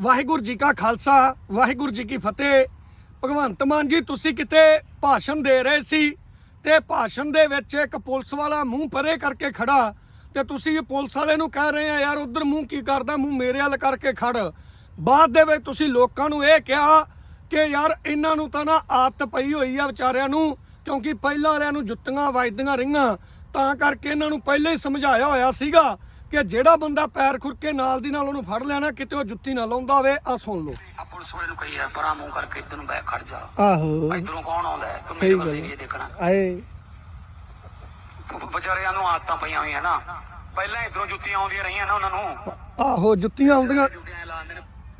ਵਾਹਿਗੁਰੂ ਜੀ ਕਾ ਖਾਲਸਾ, ਵਾਹਿਗੁਰੂ ਜੀ ਕੀ ਫਤਿਹ। ਭਗਵੰਤ ਮਾਨ ਜੀ, ਤੁਸੀਂ ਕਿਤੇ ਭਾਸ਼ਣ ਦੇ ਰਹੇ ਸੀ ਤੇ ਭਾਸ਼ਣ ਦੇ ਵਿੱਚ ਇੱਕ ਪੁਲਿਸ ਵਾਲਾ ਮੂੰਹ ਪਰੇ ਕਰਕੇ ਖੜਾ ਤੇ ਤੁਸੀਂ ਇਹ ਪੁਲਿਸ ਵਾਲੇ ਨੂੰ ਕਹਿ ਰਹੇ ਆ, ਯਾਰ ਉਧਰ ਮੂੰਹ ਕੀ ਕਰਦਾ? ਮੂੰਹ ਮੇਰੇ ਵੱਲ ਕਰਕੇ ਖੜ। ਬਾਅਦ ਦੇ ਵਿੱਚ ਤੁਸੀਂ ਲੋਕਾਂ ਨੂੰ ਇਹ ਕਿਹਾ ਕਿ ਯਾਰ ਇਹਨਾਂ ਨੂੰ ਤਾਂ ਨਾ ਆਦਤ ਪਈ ਹੋਈ ਆ ਵਿਚਾਰਿਆਂ ਨੂੰ, ਕਿਉਂਕਿ ਪਹਿਲਾਂ ਵਾਲਿਆਂ ਨੂੰ ਜੁੱਤੀਆਂ ਵੱਜਦੀਆਂ ਰਹੀਆਂ। ਤਾਂ ਕਰਕੇ ਇਹਨਾਂ ਨੂੰ ਪਹਿਲਾਂ ਹੀ ਸਮਝਾਇਆ ਹੋਇਆ ਸੀਗਾ ਕਿ ਜਿਹੜਾ ਬੰਦਾ ਪੈਰ ਖੁਰਕੇ ਨਾਲ ਦੀ ਨਾਲ ਉਹਨੂੰ ਫੜ ਲੈਣਾ ਕਿਤੇ ਉਹ ਜੁੱਤੀ ਨਾ ਲਾਉਂਦਾ ਹੋਵੇ ਆ ਸੁਣ ਲਓ। ਆ ਪੁਲਿਸ ਵਾਲੇ ਨੂੰ ਕਹੀ ਯਾਰ ਪਰਾਂ ਮੂੰਹ ਕਰਕੇ ਇੱਧਰ ਨੂੰ ਬੈਕ ਖੜ ਜਾ। ਆਹੋ। ਇੱਧਰੋਂ ਕੌਣ ਆਉਂਦਾ ਹੈ? ਤੂੰ ਸਹੀ ਮੇਰੇ ਵੱਲ ਗੱਲ ਨਹੀਂ ਇਹ ਦੇਖਣਾ। ਆਏ। ਵਿਚਾਰਿਆਂ ਨੂੰ ਆਦਤਾਂ ਪਈਆਂ ਹੋਈਆਂ ਨਾ। ਪਹਿਲਾਂ ਇੱਧਰੋਂ ਜੁੱਤੀਆਂ ਆਉਂਦੀਆਂ ਰਹੀਆਂ ਨਾ ਉਹਨਾਂ ਨੂੰ। ਆਹੋ ਜੁੱਤੀਆਂ ਆਉਂਦੀਆਂ।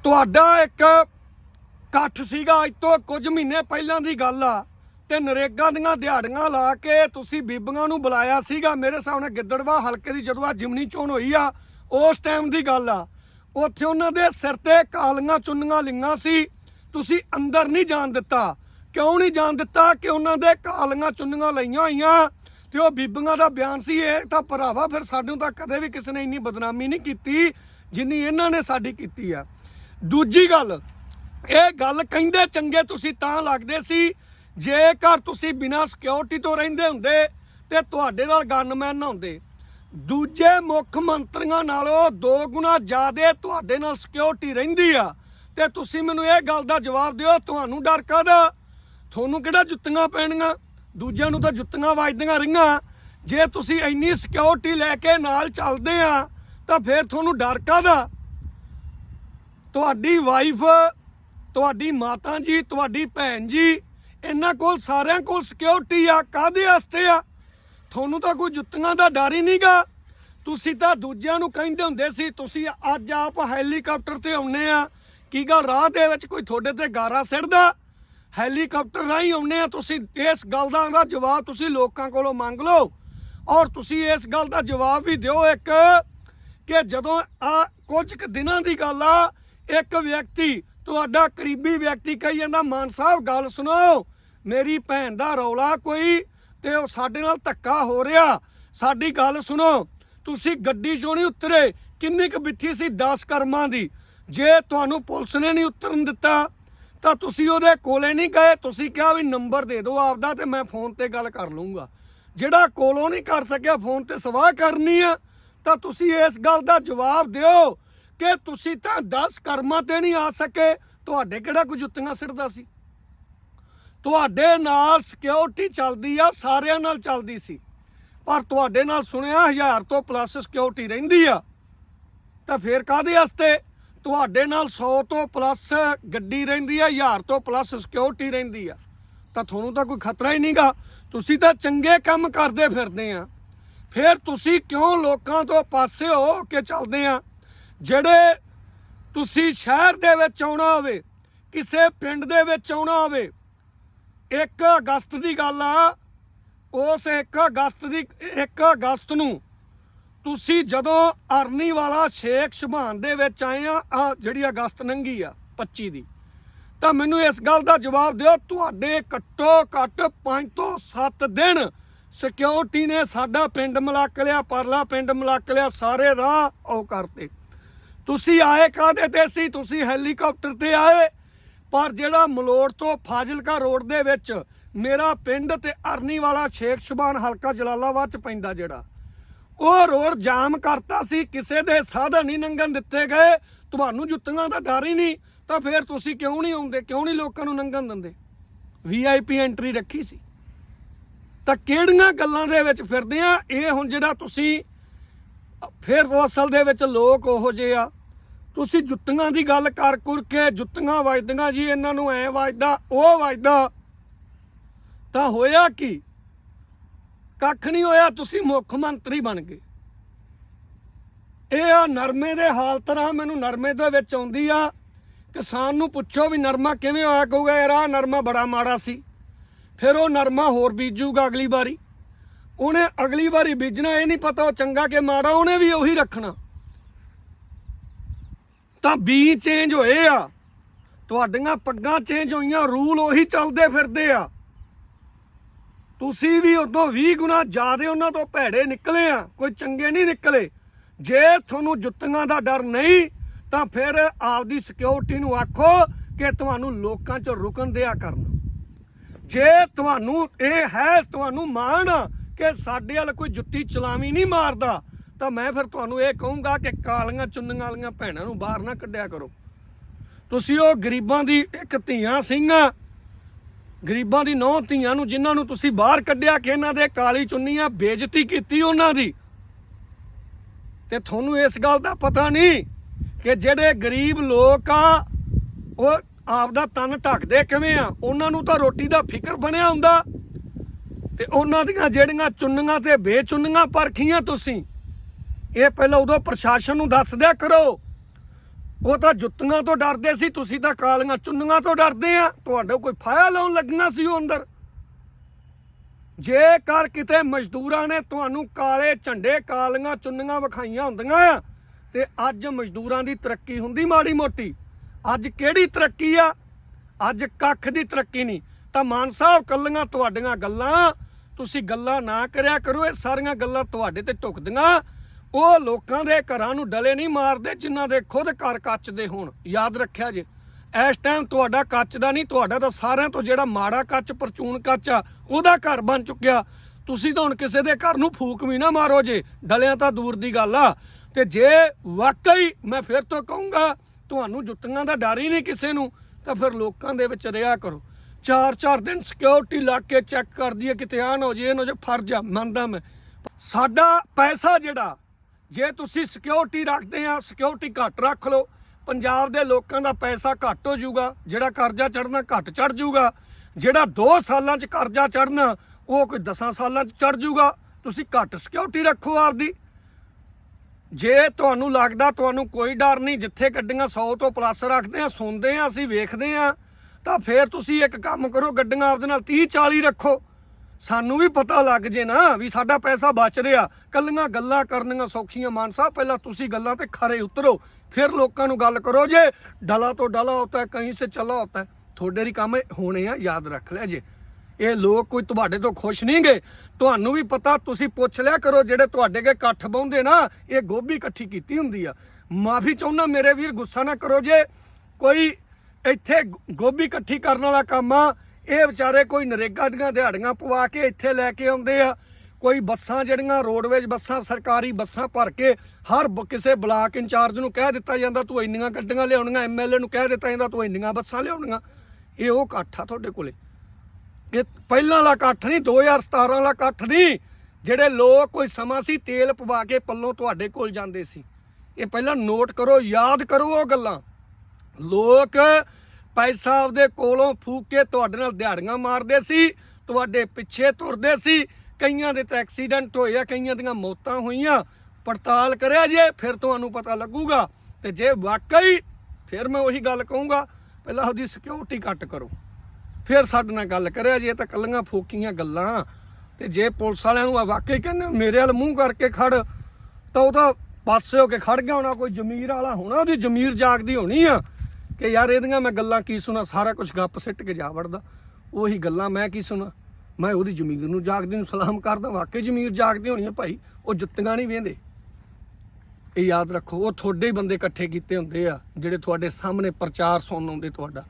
ਤੁਹਾਡਾ ਇੱਕ ਇਕੱਠ ਸੀਗਾ ਅੱਜ ਤੋਂ ਕੁਝ ਮਹੀਨੇ ਪਹਿਲਾਂ ਦੀ ਗੱਲ ਆ। ਤੇ ਨਰੇਗਾ ਦੀਆਂ ਦਿਹਾੜੀਆਂ ਲਾ ਕੇ ਤੁਸੀਂ ਬੀਬੀਆਂ ਨੂੰ ਬੁਲਾਇਆ ਸੀਗਾ। ਮੇਰੇ ਸਾਹਮਣੇ ਗਿੱਦੜਵਾ ਹਲਕੇ ਦੀ ਜਦੋਂ ਆ ਜਿਮਨੀ ਚੋਣ ਹੋਈ ਆ, ਉਸ ਟਾਈਮ ਦੀ ਗੱਲ ਆ। ਉੱਥੇ ਉਹਨਾਂ ਦੇ ਸਿਰ ਤੇ ਕਾਲੀਆਂ ਚੁੰਨੀਆਂ ਲਿੰਗਾ ਸੀ। ਤੁਸੀਂ ਅੰਦਰ ਨਹੀਂ ਜਾਣ ਦਿੱਤਾ। ਕਿਉਂ ਨਹੀਂ ਜਾਣ ਦਿੱਤਾ ਕਿ ਉਹਨਾਂ ਦੇ ਕਾਲੀਆਂ ਚੁੰਨੀਆਂ ਲਈਆਂ ਹੋਈਆਂ? ਤੇ ਉਹ ਬੀਬੀਆਂ ਦਾ ਬਿਆਨ ਸੀ, ਇਹ ਤਾਂ ਭਰਾਵਾ ਫਿਰ ਸਾਨੂੰ ਤਾਂ ਕਦੇ ਵੀ ਕਿਸੇ ਨੇ ਇੰਨੀ ਬਦਨਾਮੀ ਨਹੀਂ ਕੀਤੀ ਜਿੰਨੀ ਇਹਨਾਂ ਨੇ ਸਾਡੀ ਕੀਤੀ ਆ। ਦੂਜੀ ਗੱਲ, ਇਹ ਗੱਲ ਕਹਿੰਦੇ ਚੰਗੇ ਤੁਸੀਂ ਤਾਂ ਲੱਗਦੇ ਸੀ ਜੇਕਰ ਤੁਸੀਂ ਬਿਨਾਂ ਸਿਕਿਉਰਿਟੀ ਤੋਂ ਰਹਿੰਦੇ ਹੁੰਦੇ ਤੇ ਤੁਹਾਡੇ ਨਾਲ ਗਨਮੈਨ ਨਾ ਹੁੰਦੇ, ਦੂਜੇ ਮੁੱਖ ਮੰਤਰੀਆਂ ਨਾਲੋਂ ਦੋ ਗੁਣਾ ਜ਼ਿਆਦਾ ਤੁਹਾਡੇ ਨਾਲ ਸਿਕਿਉਰਿਟੀ ਰਹਿੰਦੀ ਆ। ਤੇ ਤੁਸੀਂ ਮੈਨੂੰ ਇਹ ਗੱਲ ਦਾ ਜਵਾਬ ਦਿਓ, ਤੁਹਾਨੂੰ ਡਰ ਕਾਹਦਾ? ਤੁਹਾਨੂੰ ਕਿਹੜਾ ਜੁੱਤੀਆਂ ਪੈਣੀਆਂ? ਦੂਜਿਆਂ ਨੂੰ ਤਾਂ ਜੁੱਤੀਆਂ ਵੱਜਦੀਆਂ ਰਹੀਆਂ। ਜੇ ਤੁਸੀਂ ਇੰਨੀ ਸਿਕਿਉਰਿਟੀ ਲੈ ਕੇ ਨਾਲ ਚੱਲਦੇ ਆ, ਤਾਂ ਫਿਰ ਤੁਹਾਨੂੰ ਡਰ ਕਾਹਦਾ? ਤੁਹਾਡੀ ਵਾਈਫ ਤੁਹਾਡੀ ਮਾਤਾ ਜੀ, ਤੁਹਾਡੀ ਭੈਣ ਜੀ ਇਹਨਾਂ ਕੋਲ ਸਾਰਿਆਂ ਕੋਲ ਸਿਕਿਉਰਿਟੀ ਆ ਕਾਦੇ ਵਾਸਤੇ ਆ? ਤੁਹਾਨੂੰ ਤਾਂ ਕੋਈ ਜੁੱਤੀਆਂ ਦਾ ਡਰ ਹੀ ਨਹੀਂਗਾ। ਤੁਸੀਂ ਤਾਂ ਦੂਜਿਆਂ ਨੂੰ ਕਹਿੰਦੇ ਹੁੰਦੇ ਸੀ, ਤੁਸੀਂ ਅੱਜ ਆਪ ਹੈਲੀਕਾਪਟਰ ਤੇ ਆਉਨੇ ਆ। ਕੀ ਗੱਲ, ਰਾਹ ਦੇ ਵਿੱਚ ਕੋਈ ਤੁਹਾਡੇ ਤੇ ਗਾਰਾ ਸਿੱਟਦਾ? ਹੈਲੀਕਾਪਟਰ ਰਾਹੀਂ ਆਉਨੇ ਆ ਤੁਸੀਂ, ਇਸ ਗੱਲ ਦਾ ਦਾ ਜਵਾਬ ਤੁਸੀਂ ਲੋਕਾਂ ਕੋਲੋਂ ਮੰਗ ਲਓ। ਔਰ ਤੁਸੀਂ ਇਸ ਗੱਲ ਦਾ ਜਵਾਬ ਵੀ ਦਿਓ ਇੱਕ, ਕਿ ਜਦੋਂ ਆ ਕੁਝ ਕੁ ਦਿਨਾਂ ਦੀ ਗੱਲ ਆ, ਇੱਕ ਵਿਅਕਤੀ ਤੁਹਾਡਾ ਕਰੀਬੀ ਵਿਅਕਤੀ ਕਹੀ ਜਾਂਦਾ, ਮਾਨ ਸਾਹਿਬ, ਗੱਲ ਸੁਣੋ, ਮੇਰੀ ਭੈਣ ਦਾ ਰੌਲਾ ਕੋਈ ਤੇ ਉਹ ਸਾਡੇ ਨਾਲ ਧੱਕਾ ਹੋ ਰਿਹਾ। ਸਾਡੀ ਗੱਲ ਸੁਣੋ, ਤੁਸੀਂ ਗੱਡੀ ਚੋਂ ਨਹੀਂ ਉਤਰੇ, ਕਿੰਨੀ ਕੁ ਬਿੱਥੀ ਸੀ 10 ਕਰਮਾਂ ਦੀ। ਜੇ ਤੁਹਾਨੂੰ ਪੁਲਿਸ ਨੇ ਨਹੀਂ ਉਤਰਨ ਦਿੱਤਾ, ਤਾਂ ਤੁਸੀਂ ਉਹਦੇ ਕੋਲੇ ਨਹੀਂ ਗਏ। ਤੁਸੀਂ ਕਿਹਾ ਵੀ ਨੰਬਰ ਦੇ ਦਿਓ ਆਪਦਾ ਤੇ ਮੈਂ ਫੋਨ ਤੇ ਗੱਲ ਕਰ ਲੂੰਗਾ ਜਿਹੜਾ ਕੋਲੋਂ ਨਹੀਂ ਕਰ ਸਕਿਆ, ਫੋਨ ਤੇ ਸਵਾਹ ਕਰਨੀ ਆ, ਤਾਂ ਤੁਸੀਂ ਇਸ ਗੱਲ ਦਾ ਜਵਾਬ ਦਿਓ। ਕਿ ਤੁਸੀਂ ਤਾਂ 10 ਕਰਮਾਂ ਤੇ ਨਹੀਂ ਆ ਸਕੇ। ਤੁਹਾਡੇ ਕਿਹੜਾ ਕੋਈ ਜੁੱਤੀਆਂ ਸਿੱਟਦਾ ਸੀ? ਤੁਹਾਡੇ ਨਾਲ ਸਿਕਿਉਰਿਟੀ ਚੱਲਦੀ ਆ, ਸਾਰਿਆਂ ਨਾਲ ਚੱਲਦੀ ਸੀ। ਪਰ ਤੁਹਾਡੇ ਨਾਲ ਸੁਣਿਆ, ਹਜ਼ਾਰ ਤੋਂ ਪਲੱਸ ਸਿਕਿਉਰਿਟੀ ਰਹਿੰਦੀ ਆ। ਤਾਂ ਫੇਰ ਕਾਦੇ ਵਾਸਤੇ? ਤੁਹਾਡੇ ਨਾਲ 100 ਤੋਂ ਪਲੱਸ ਗੱਡੀ ਰਹਿੰਦੀ ਆ, ਹਜ਼ਾਰ ਤੋਂ ਪਲੱਸ ਸਿਕਿਉਰਿਟੀ ਰਹਿੰਦੀ ਆ। ਤਾਂ ਤੁਹਾਨੂੰ ਤਾਂ ਕੋਈ ਖਤਰਾ ਹੀ ਨਹੀਂਗਾ। ਤੁਸੀਂ ਤਾਂ ਚੰਗੇ ਕੰਮ ਕਰਦੇ ਫਿਰਦੇ ਆ। ਫਿਰ ਤੁਸੀਂ ਕਿਉਂ ਲੋਕਾਂ ਤੋਂ ਪਾਸੇ ਹੋ ਕੇ ਚੱਲਦੇ ਆ? ਜਿਹੜੇ ਤੁਸੀਂ ਸ਼ਹਿਰ ਦੇ ਵਿੱਚ ਆਉਣਾ ਹੋਵੇ, ਕਿਸੇ ਪਿੰਡ ਦੇ ਵਿੱਚ ਆਉਣਾ ਹੋਵੇ 1 ਅਗਸਤ ਦੀ ਗੱਲ ਆ, ਉਸ 1 ਅਗਸਤ ਦੀ 1 ਅਗਸਤ ਨੂੰ ਤੁਸੀਂ ਜਦੋਂ ਅਰਨੀ ਵਾਲਾ ਸ਼ੇਖ ਸ਼ਬਾਨ ਦੇ ਵਿੱਚ ਆਏ ਆ ਆ ਜਿਹੜੀ ਅਗਸਤ ਨੰਗੀ ਆ 25 ਦੀ, ਤਾਂ ਮੈਨੂੰ ਇਸ ਗੱਲ ਦਾ ਜਵਾਬ ਦਿਓ, ਤੁਹਾਡੇ ਘੱਟੋ ਘੱਟ 5 ਤੋਂ 7 ਦਿਨ ਸਿਕਿਉਰਿਟੀ ਨੇ ਸਾਡਾ ਪਿੰਡ ਮਲਕ ਲਿਆ, ਪਰਲਾ ਪਿੰਡ ਮਲਕ ਲਿਆ, ਸਾਰੇ ਰਾਹ ਉਹ ਕਰਤੇ। ਤੁਸੀਂ ਆਏ ਕਾਹਦੇ ਤੇ ਸੀ? ਤੁਸੀਂ ਹੈਲੀਕਾਪਟਰ ਤੇ ਆਏ। ਪਰ ਜਿਹੜਾ ਮਲੋੜ ਤੋਂ ਫਾਜ਼ਿਲਕਾ ਰੋਡ ਦੇ ਵਿੱਚ ਮੇਰਾ ਪਿੰਡ ਤੇ ਅਰਨੀ ਵਾਲਾ ਸ਼ੇਖ ਸ਼ਬਾਨ ਹਲਕਾ ਜਲਾਲਾਬਾਦ ਚ ਪੈਂਦਾ ਜਿਹੜਾ, ਉਹ ਰੋਡ ਜਾਮ ਕਰਤਾ ਸੀ, ਕਿਸੇ ਦੇ ਸਾਧਨ ਨਹੀਂ ਨੰਗਣ ਦਿੱਤੇ ਗਏ। ਤੁਹਾਨੂੰ ਜੁੱਤੀਆਂ ਦਾ ਡਰ ਹੀ ਨਹੀਂ, ਤਾਂ ਫਿਰ ਤੁਸੀਂ ਕਿਉਂ ਨਹੀਂ ਆਉਂਦੇ? ਕਿਉਂ ਨਹੀਂ ਲੋਕਾਂ ਨੂੰ ਲੰਘਣ ਦਿੰਦੇ? ਵੀਆਈਪੀ ਐਂਟਰੀ ਰੱਖੀ ਸੀ। ਤਾਂ ਕਿਹੜੀਆਂ ਗੱਲਾਂ ਦੇ ਵਿੱਚ ਫਿਰਦੇ ਆ? ਇਹ ਹੁਣ ਜਿਹੜਾ ਤੁਸੀਂ ਫਿਰ ਅਸਲ ਦੇ ਵਿੱਚ ਲੋਕ ਉਹੋ ਜਿਹੇ ਆ। ਤੁਸੀਂ ਜੁੱਤੀਆਂ ਦੀ ਗੱਲ ਕਰ ਕੁਰ ਕੇ ਜੁੱਤੀਆਂ ਵੱਜਦੀਆਂ ਜੀ, ਇਹਨਾਂ ਨੂੰ ਐ ਵੱਜਦਾ, ਉਹ ਵੱਜਦਾ। ਤਾਂ ਹੋਇਆ ਕੀ? ਕੱਖ ਨਹੀਂ ਹੋਇਆ, ਤੁਸੀਂ ਮੁੱਖ ਮੰਤਰੀ ਬਣ ਗਏ। ਇਹ ਆ ਨਰਮੇ ਦੇ ਹਾਲਤ ਰਾਂ ਮੈਨੂੰ ਨਰਮੇ ਦੇ ਵਿੱਚ ਆਉਂਦੀ ਆ। ਕਿਸਾਨ ਨੂੰ ਪੁੱਛੋ ਵੀ ਨਰਮਾ ਕਿਵੇਂ ਹੋਇਆ, ਕਹੂਗਾ, ਯਾਰ ਆ ਨਰਮਾ ਬੜਾ ਮਾੜਾ ਸੀ। ਫਿਰ ਉਹ ਨਰਮਾ ਹੋਰ ਬੀਜੂਗਾ ਅਗਲੀ ਵਾਰੀ। ਉਹਨੇ ਅਗਲੀ ਵਾਰੀ ਬੀਜਣਾ, ਇਹ ਨਹੀਂ ਪਤਾ ਉਹ ਚੰਗਾ ਕਿ ਮਾੜਾ, ਉਹਨੇ ਵੀ ਉਹੀ ਰੱਖਣਾ। ਤਾਂ ਬੀ ਚੇਂਜ ਹੋਏ ਆ। ਤੁਹਾਡੀਆਂ ਪੱਗਾਂ ਚੇਂਜ ਹੋਈਆਂ, ਰੂਲ ਉਹੀ ਚੱਲਦੇ ਫਿਰਦੇ ਆ। ਤੁਸੀਂ ਵੀ ਉਦੋਂ 20 ਗੁਣਾ ਜ਼ਿਆਦਾ ਉਹਨਾਂ ਤੋਂ ਭੈੜੇ ਨਿਕਲੇ ਆ, ਕੋਈ ਚੰਗੇ ਨਹੀਂ ਨਿਕਲੇ। ਜੇ ਤੁਹਾਨੂੰ ਜੁੱਤੀਆਂ ਦਾ ਡਰ ਨਹੀਂ, ਤਾਂ ਫਿਰ ਆਪਦੀ ਸਿਕਿਉਰਿਟੀ ਨੂੰ ਆਖੋ ਕਿ ਤੁਹਾਨੂੰ ਲੋਕਾਂ 'ਚ ਰੁਕਣ ਦਿਆ ਕਰਨ। ਜੇ ਤੁਹਾਨੂੰ ਇਹ ਹੈ, ਤੁਹਾਨੂੰ ਮਾਣ ਆ ਕਿ ਸਾਡੇ ਵੱਲ ਕੋਈ ਜੁੱਤੀ ਚਲਾਵੀ ਨਹੀਂ ਮਾਰਦਾ, ਤਾਂ ਮੈਂ ਫਿਰ ਤੁਹਾਨੂੰ ਇਹ ਕਹੂੰਗਾ ਕਿ ਕਾਲੀਆਂ ਚੁੰਨੀਆਂ ਵਾਲੀਆਂ ਭੈਣਾਂ ਨੂੰ ਬਾਹਰ ਨਾ ਕੱਢਿਆ ਕਰੋ। ਤੁਸੀਂ ਉਹ ਗਰੀਬਾਂ ਦੀ ਇੱਕ ਧੀਆਂ ਸਿੰਘਾਂ, ਗਰੀਬਾਂ ਦੀ ਨੌ ਧੀਆਂ ਨੂੰ ਜਿਨ੍ਹਾਂ ਨੂੰ ਤੁਸੀਂ ਬਾਹਰ ਕੱਢਿਆ ਕਿ ਇਹਨਾਂ ਦੇ ਕਾਲੀ ਚੁੰਨੀਆਂ ਬੇਇੱਜ਼ਤੀ ਕੀਤੀ ਉਹਨਾਂ ਦੀ। ਤੇ ਤੁਹਾਨੂੰ ਇਸ ਗੱਲ ਦਾ ਪਤਾ ਨਹੀਂ ਕਿ ਜਿਹੜੇ ਗਰੀਬ ਲੋਕ ਆ, ਉਹ ਆਪਦਾ ਤਨ ਢੱਕਦੇ ਕਿਵੇਂ ਆ? ਉਹਨਾਂ ਨੂੰ ਤਾਂ ਰੋਟੀ ਦਾ ਫਿਕਰ ਬਣਿਆ ਹੁੰਦਾ। ਤੇ ਉਹਨਾਂ ਦੀਆਂ ਜਿਹੜੀਆਂ ਚੁੰਨੀਆਂ ਤੇ ਬੇਚੁੰਨੀਆਂ ਪਰਖੀਆਂ ਤੁਸੀਂ, ਇਹ ਪਹਿਲਾਂ ਉਦੋਂ ਪ੍ਰਸ਼ਾਸਨ ਨੂੰ ਦੱਸ ਦਿਆ ਕਰੋ। ਉਹ ਤਾਂ ਜੁੱਤੀਆਂ ਤੋਂ ਡਰਦੇ ਸੀ, ਤੁਸੀਂ ਤਾਂ ਕਾਲੀਆਂ ਚੁੰਨੀਆਂ ਤੋਂ ਡਰਦੇ ਆ। ਤੁਹਾਡੇ ਕੋਈ ਫਾਇਆ ਲਾਉਣ ਲੱਗਣਾ ਸੀ ਉਹ ਅੰਦਰ। ਜੇਕਰ ਕਿਤੇ ਮਜ਼ਦੂਰਾਂ ਨੇ ਤੁਹਾਨੂੰ ਕਾਲੇ ਝੰਡੇ, ਕਾਲੀਆਂ ਚੁੰਨੀਆਂ ਵਿਖਾਈਆਂ ਹੁੰਦੀਆਂ ਤੇ ਅੱਜ ਮਜ਼ਦੂਰਾਂ ਦੀ ਤਰੱਕੀ ਹੁੰਦੀ ਮਾੜੀ ਮੋਟੀ। ਅੱਜ ਕਿਹੜੀ ਤਰੱਕੀ ਆ? ਅੱਜ ਕੱਖ ਦੀ ਤਰੱਕੀ ਨਹੀਂ। ਤਾਂ ਮਾਨ ਸਾਹਿਬ, ਕੱਲੀਆਂ ਤੁਹਾਡੀਆਂ ਗੱਲਾਂ ਤੁਸੀਂ ਗੱਲਾਂ ਨਾ ਕਰਿਆ ਕਰੋ, ਇਹ ਸਾਰੀਆਂ ਗੱਲਾਂ ਤੁਹਾਡੇ ਤੇ ਟੁਕਦੀਆਂ ਉਹ ਲੋਕਾਂ ਦੇ ਘਰਾਂ ਨੂੰ ਡਲੇ ਨਹੀਂ ਮਾਰਦੇ, ਜਿਨ੍ਹਾਂ ਦੇ ਖੁਦ ਘਰ ਕੱਚ ਦੇ ਹੋਣ। ਯਾਦ ਰੱਖਿਆ ਜੇ, ਇਸ ਟਾਈਮ ਤੁਹਾਡਾ ਕੱਚ ਦਾ ਨਹੀਂ, ਤੁਹਾਡਾ ਤਾਂ ਸਾਰਿਆਂ ਤੋਂ ਜਿਹੜਾ ਮਾੜਾ ਕੱਚ, ਪਰਚੂਨ ਕੱਚ ਆ, ਉਹਦਾ ਘਰ ਬਣ ਚੁੱਕਿਆ। ਤੁਸੀਂ ਤਾਂ ਹੁਣ ਕਿਸੇ ਦੇ ਘਰ ਨੂੰ ਫੂਕ ਵੀ ਨਾ ਮਾਰੋ ਜੇ, ਡਲਿਆਂ ਤਾਂ ਦੂਰ ਦੀ ਗੱਲ ਆ। ਤੇ ਜੇ ਵਾਕਈ ਮੈਂ ਫਿਰ ਤੋਂ ਕਹੂੰਗਾ, ਤੁਹਾਨੂੰ ਜੁੱਤੀਆਂ ਦਾ ਡਰ ਹੀ ਨਹੀਂ ਕਿਸੇ ਨੂੰ, ਤਾਂ ਫਿਰ ਲੋਕਾਂ ਦੇ ਵਿੱਚ ਰਿਹਾ ਕਰੋ। ਚਾਰ ਚਾਰ ਦਿਨ ਸਿਕਿਉਰਿਟੀ ਲਾ ਕੇ ਚੈੱਕ ਕਰਦੀ ਹੈ ਕਿਤੇ ਆ ਨਾ ਹੋ ਜੇ, ਇਹ ਨਾ ਹੋ ਜੇ ਫਰਜ਼ ਆ ਮੰਨਦਾ ਮੈਂ। ਸਾਡਾ ਪੈਸਾ ਜਿਹੜਾ, ਜੇ ਤੁਸੀਂ ਸਿਕਿਉਰਿਟੀ ਰੱਖਦੇ ਆ ਸਿਕਿਉਰਿਟੀ ਘੱਟ ਰੱਖ ਲਓ, ਪੰਜਾਬ ਦੇ ਲੋਕਾਂ ਦਾ ਪੈਸਾ ਘੱਟ ਹੋ ਜਾਊਗਾ, ਜਿਹੜਾ ਕਰਜ਼ਾ ਚੜਨਾ ਘੱਟ ਚੜ ਜਾਊਗਾ, ਜਿਹੜਾ 2 ਸਾਲਾਂ 'ਚ ਕਰਜ਼ਾ ਚੜਨਾ ਉਹ ਕੋਈ 10 ਸਾਲਾਂ 'ਚ ਚੜ ਜਾਊਗਾ, ਤੁਸੀਂ ਘੱਟ ਸਿਕਿਉਰਿਟੀ ਰੱਖੋ ਆਪਦੀ। ਜੇ ਤੁਹਾਨੂੰ ਲੱਗਦਾ ਤੁਹਾਨੂੰ ਕੋਈ ਡਰ ਨਹੀਂ, ਜਿੱਥੇ ਗੱਡੀਆਂ 100 ਤੋਂ ਪਲੱਸ ਰੱਖਦੇ ਆ, ਸੁਣਦੇ ਆ, ਅਸੀਂ ਵੇਖਦੇ ਆ ਤਾਂ ਫੇਰ ਤੁਸੀਂ ਇੱਕ ਕੰਮ ਕਰੋ, ਗੱਡੀਆਂ ਆਪਦੇ ਨਾਲ 30 40 ਰੱਖੋ। ਸਾਨੂੰ ਵੀ ਪਤਾ ਲੱਗ ਜੇ ਨਾ ਵੀ ਸਾਡਾ ਪੈਸਾ ਬਚ ਰਿਹਾ। ਕੱਲੀਆਂ ਗੱਲਾਂ ਕਰਨੀਆਂ ਸੌਖੀਆਂ। ਮਾਨ ਸਾਹਿਬ, ਪਹਿਲਾਂ ਤੁਸੀਂ ਗੱਲਾਂ ਤੇ ਖਰੇ ਉਤਰੋ। ਫਿਰ ਲੋਕਾਂ ਨੂੰ ਗੱਲ ਕਰੋ ਜੇ ਡਲਾ ਤੋਂ ਡਲਾ ਹੁੰਦਾ ਹੈ ਸੇ ਚਲਾ ਹੁੰਦਾ ਤੁਹਾਡੇ ਹੀ ਕੰਮ ਹੋਣੇ ਆ, ਯਾਦ ਰੱਖ ਲਿਆ ਜੇ। ਇਹ ਲੋਕ ਕੋਈ ਤੁਹਾਡੇ ਤੋਂ ਖੁਸ਼ ਨਹੀਂ ਗਏ ਤੁਹਾਨੂੰ ਵੀ ਪਤਾ, ਤੁਸੀਂ ਪੁੱਛ ਲਿਆ ਕਰੋ, ਜਿਹੜੇ ਤੁਹਾਡੇ ਕੇ ਇਕੱਠ ਬਹੁੰਦੇ ਨਾ, ਇਹ ਗੋਭੀ ਇਕੱਠੀ ਕੀਤੀ ਹੁੰਦੀ ਆ। ਮਾਫੀ ਚਾਹੁੰਦਾ ਮੇਰੇ ਵੀਰ, ਗੁੱਸਾ ਨਾ ਕਰੋ ਜੇ। ਕੋਈ ਇੱਥੇ ਗੋਭੀ ਇਕੱਠੀ ਕਰਨ ਵਾਲਾ ਕੰਮ ਆ। ਇਹ ਵਿਚਾਰੇ ਕੋਈ ਨਰੇਗਾ ਦੀਆਂ ਦਿਹਾੜੀਆਂ ਪਵਾ ਕੇ ਇੱਥੇ ਲੈ ਕੇ ਆਉਂਦੇ ਆ। ਕੋਈ ਬੱਸਾਂ ਜਿਹੜੀਆਂ ਰੋਡਵੇਜ ਬੱਸਾਂ, ਸਰਕਾਰੀ ਬੱਸਾਂ ਭਰ ਕੇ ਹਰ ਬ- ਕਿਸੇ ਬਲਾਕ ਇੰਚਾਰਜ ਨੂੰ ਕਹਿ ਦਿੱਤਾ ਜਾਂਦਾ, ਤੂੰ ਇੰਨੀਆਂ ਗੱਡੀਆਂ ਲਿਆਉਣੀਆਂ ਐਮਐਲਏ ਨੂੰ ਕਹਿ ਦਿੱਤਾ ਜਾਂਦਾ, ਤੂੰ ਇੰਨੀਆਂ ਬੱਸਾਂ ਲਿਆਉਣੀਆਂ। ਇਹ ਉਹ ਇਕੱਠ ਆ ਤੁਹਾਡੇ ਕੋਲੇ। ਇਹ ਪਹਿਲਾਂ ਵਾਲਾ ਇਕੱਠ ਨਹੀਂ 2017 ਵਾਲਾ ਇਕੱਠ ਨਹੀਂ, ਜਿਹੜੇ ਲੋਕ ਕੋਈ ਸਮਾਂ ਸੀ ਤੇਲ ਪਵਾ ਕੇ ਪੱਲੋਂ ਤੁਹਾਡੇ ਕੋਲ ਜਾਂਦੇ ਸੀ। ਇਹ ਪਹਿਲਾਂ ਨੋਟ ਕਰੋ, ਯਾਦ ਕਰੋ ਉਹ ਗੱਲਾਂ। ਲੋਕ ਪੈਸਾ ਆਪਦੇ ਕੋਲੋਂ ਫੂਕ ਕੇ ਤੁਹਾਡੇ ਨਾਲ ਦਿਹਾੜੀਆਂ ਮਾਰਦੇ ਸੀ, ਤੁਹਾਡੇ ਪਿੱਛੇ ਤੁਰਦੇ ਸੀ, ਕਈਆਂ ਦੇ ਤਾਂ ਐਕਸੀਡੈਂਟ ਹੋਏ ਆ, ਕਈਆਂ ਦੀਆਂ ਮੌਤਾਂ ਹੋਈਆਂ। ਪੜਤਾਲ ਕਰਿਆ ਜੇ, ਫਿਰ ਤੁਹਾਨੂੰ ਪਤਾ ਲੱਗੂਗਾ। ਤੇ ਜੇ ਵਾਕਈ, ਫਿਰ ਮੈਂ ਉਹੀ ਗੱਲ ਕਹੂੰਗਾ, ਪਹਿਲਾਂ ਉਹਦੀ ਸਿਕਿਉਰਿਟੀ ਕੱਟ ਕਰੋ। ਫਿਰ ਸਾਡੇ ਨਾਲ ਗੱਲ ਕਰਿਆ ਜੇ ਤਾਂ ਕੱਲੀਆਂ ਫੋਕੀਆਂ ਗੱਲਾਂ। ਤੇ ਜੇ ਪੁਲਿਸ ਵਾਲਿਆਂ ਨੂੰ ਵਾਕਈ ਕਹਿੰਦੇ ਮੇਰੇ ਵੱਲ ਮੂੰਹ ਕਰਕੇ ਖੜ, ਤਾਂ ਉਹ ਤਾਂ ਪਾਸੇ ਹੋ ਕੇ ਖੜ ਗਿਆ ਹੋਣਾ, ਕੋਈ ਜ਼ਮੀਰ ਵਾਲਾ ਹੋਣਾ, ਉਹਦੀ ਜ਼ਮੀਰ ਜਾਗਦੀ ਹੋਣੀ ਆ। ਕਿ ਯਾਰ ਇਹਦੀਆਂ ਮੈਂ ਗੱਲਾਂ ਕੀ ਸੁਣਾ, ਸਾਰਾ ਕੁਝ ਗੱਪ ਸਿੱਟ ਕੇ ਜਾ ਵੜਦਾ। ਉਹੀ ਗੱਲਾਂ ਮੈਂ ਕੀ ਸੁਣਾ? ਮੈਂ ਉਹਦੀ ਜ਼ਮੀਰ ਨੂੰ ਜਾਗਦੇ ਨੂੰ ਸਲਾਮ ਕਰਦਾ, ਵਾਕਈ ਜ਼ਮੀਰ ਜਾਗਦੀ ਹੋਣੀ ਹੈ ਭਾਈ, ਉਹ ਜੁੱਤੀਆਂ ਨਹੀਂ ਵੇਂਦੇ। ਇਹ ਯਾਦ ਰੱਖੋ, ਉਹ ਤੁਹਾਡੇ ਹੀ ਬੰਦੇ ਇਕੱਠੇ ਕੀਤੇ ਹੁੰਦੇ ਆ, ਜਿਹੜੇ ਤੁਹਾਡੇ ਸਾਹਮਣੇ ਪ੍ਰਚਾਰ ਸੁਣਨ ਆਉਂਦੇ ਤੁਹਾਡਾ।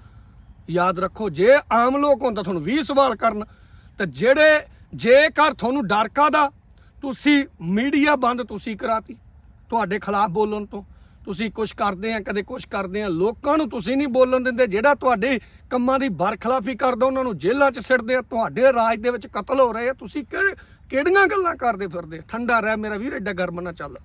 ਯਾਦ ਰੱਖੋ, ਜੇ ਆਮ ਲੋਕ ਹੁੰਦਾ ਤੁਹਾਨੂੰ 20 ਸਵਾਲ ਕਰਨ, ਤੇ ਜਿਹੜੇ ਜੇਕਰ ਤੁਹਾਨੂੰ ਡਰ ਕਾਦਾ ਤੁਸੀਂ ਮੀਡੀਆ ਬੰਦ ਤੁਸੀਂ ਕਰਾਤੀ, ਤੁਹਾਡੇ ਖਿਲਾਫ ਬੋਲਣ ਤੋਂ। ਤੁਸੀਂ ਕੁਝ ਕਰਦੇ ਆ, ਕਦੇ ਕੁਝ ਕਰਦੇ ਆ, ਲੋਕਾਂ ਨੂੰ ਤੁਸੀਂ ਨਹੀਂ ਬੋਲਣ ਦਿੰਦੇ, ਜਿਹੜਾ ਤੁਹਾਡੇ ਕੰਮਾਂ ਦੀ ਬਰਖਲਾਫੀ ਕਰਦਾ ਉਹਨਾਂ ਨੂੰ ਜੇਲ੍ਹਾਂ 'ਚ ਸਿੱਟਦੇ ਆ, ਤੁਹਾਡੇ ਰਾਜ ਦੇ ਵਿੱਚ ਕਤਲ ਹੋ ਰਹੇ ਆ, ਤੁਸੀਂ ਕਿਹੜੇ- ਕਿਹੜੀਆਂ ਗੱਲਾਂ ਕਰਦੇ ਫਿਰਦੇ ਠੰਡਾ ਰਹਿ ਮੇਰਾ ਵੀਰ, ਐਡਾ ਗਰਮ ਨਾ ਚੱਲ।